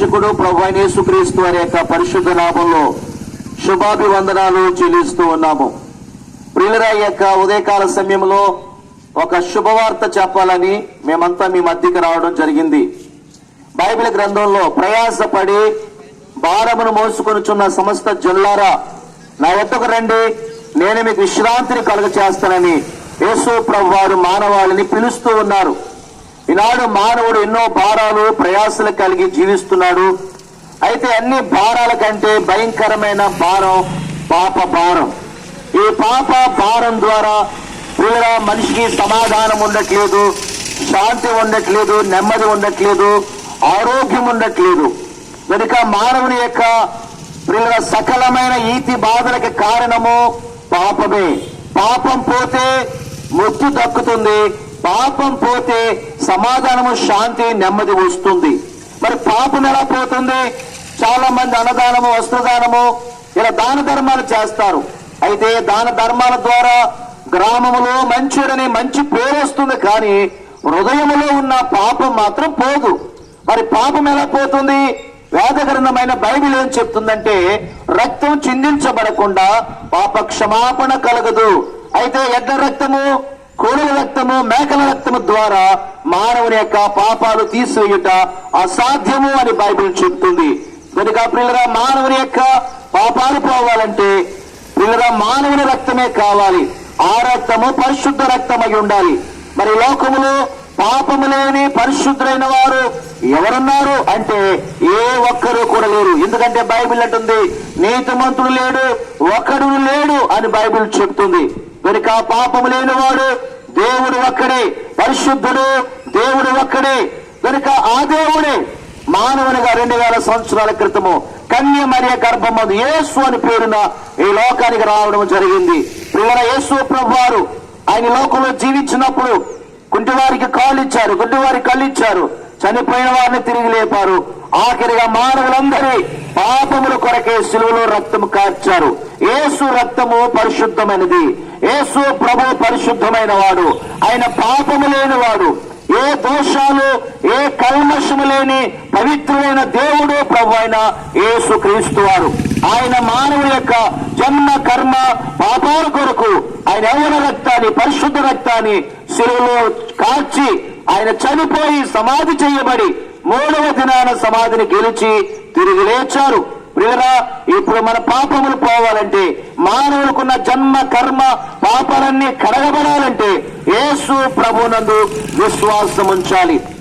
రక్షకుడు ప్రభు యేసుక్రీస్తు వారి యొక్క పరిశుద్ధ నామంలో శుభాభివందనాలు చెల్లిస్తూ ఉన్నాము. ప్రియులరా యొక్క ఉదయకాల సమయంలో ఒక శుభవార్త చెప్పాలని మేమంతా మీ మధ్యకి రావడం జరిగింది. బైబిల్ గ్రంథంలో ప్రయాసపడి భారమును మోసుకొనుచున్న సమస్త జల్లారా నా ఎత్తుకు రండి. నేను మీకు విశ్రాంతిని కలుగ చేస్తానని యేసు ప్రభు వారు మానవాళిని పిలుస్తూ ఉన్నారు. ఈనాడు మానవుడు ఎన్నో భారాలు ప్రయాసలు కలిగి జీవిస్తున్నాడు. అయితే అన్ని భారాల కంటే భయంకరమైన భారం పాప భారం. ఈ పాప భారం ద్వారా ప్రియుల మనిషికి సమాధానం ఉండట్లేదు శాంతి ఉండట్లేదు నెమ్మది ఉండట్లేదు ఆరోగ్యం ఉండట్లేదు. కనుక మానవుని యొక్క ప్రియుల సకలమైన ఈతి బాధలకు కారణము పాపమే. పాపం పోతే ముక్తి దక్కుతుంది పాపం పోతే సమాధానము శాంతి నెమ్మది వస్తుంది. మరి పాపం ఎలా పోతుంది? చాలా మంది అన్నదానము వస్త్రదానము ఇలా దాన ధర్మాలు చేస్తారు. అయితే దాన ధర్మాల ద్వారా గ్రామములో మంచిడని మంచి పేరు వస్తుంది కానీ హృదయములో ఉన్న పాపం మాత్రం పోదు. మరి పాపం ఎలా పోతుంది? వేదగ్రంథమైన బైబిల్ ఏం చెప్తుందంటే రక్తం చిందించబడకుండా పాప క్షమాపణ కలగదు. అయితే ఎడ్ల రక్తము? కోడల రక్తము మేకల రక్తము ద్వారా మానవుని యొక్క పాపాలు తీసివేయుట అసాధ్యము అని బైబిల్ చెప్తుంది. కనుక పిల్లరా మానవుని యొక్క పాపాలు పోవాలంటే పిల్లరా మానవుని రక్తమే కావాలి. ఆ రక్తము పరిశుద్ధ రక్తమై ఉండాలి. మరి లోకములో పాపము లేని పరిశుద్ధులైన వారు ఎవరున్నారు అంటే ఏ ఒక్కరు కూడా లేరు. ఎందుకంటే బైబిల్ అంటుంది నీతిమంతుడు లేడు ఒక్కడు లేడు అని బైబిల్ చెప్తుంది. వెనుక పాపము లేనివాడు దేవుడు ఒక్కడే పరిశుద్ధుడు దేవుడు ఒక్కడే. వెనుక ఆ దేవుడే మానవునిగా రెండు వేల సంవత్సరాల క్రితము కన్య మరియ గర్భమందు యేసు అని పేరున ఈ లోకానికి రావడం జరిగింది. పిల్లల యేసు ప్రభువారు ఆయన లోకంలో జీవించినప్పుడు కుంటివారికి కాళ్ళు ఇచ్చారు గుడ్డివారికి కళ్ళు ఇచ్చారు. చనిపోయిన వారిని తిరిగి లేపారు. ఆఖరిగా మానవులందరి పాపముల కొరకే సిలువలో రక్తము కార్చారు. ఏసు రక్తము పరిశుద్ధమైనది. ఏసు ప్రభు పరిశుద్ధమైన వాడు ఆయన పాపము లేనివాడు. ఏ దోషాలు ఏ కల్మషము లేని పవిత్రుడైన దేవుడు ప్రభు అయిన ఏసు క్రీస్తు వారు. ఆయన మానవుని యొక్క జన్మ కర్మ పాపాల కొరకు ఆయన యవన రక్తాన్ని పరిశుద్ధ రక్తాన్ని శిలువలో కాల్చి ఆయన చనిపోయి సమాధి చేయబడి మూడవ దినాన సమాధిని గెలిచి తిరిగి లేచారు. ప్రియరా ఇప్పుడు మన పాపములు పోవాలంటే మానవులకున్న జన్మ కర్మ పాపాలన్నీ కడగబడాలంటే యేసు ప్రభునందు విశ్వాసం ఉంచాలి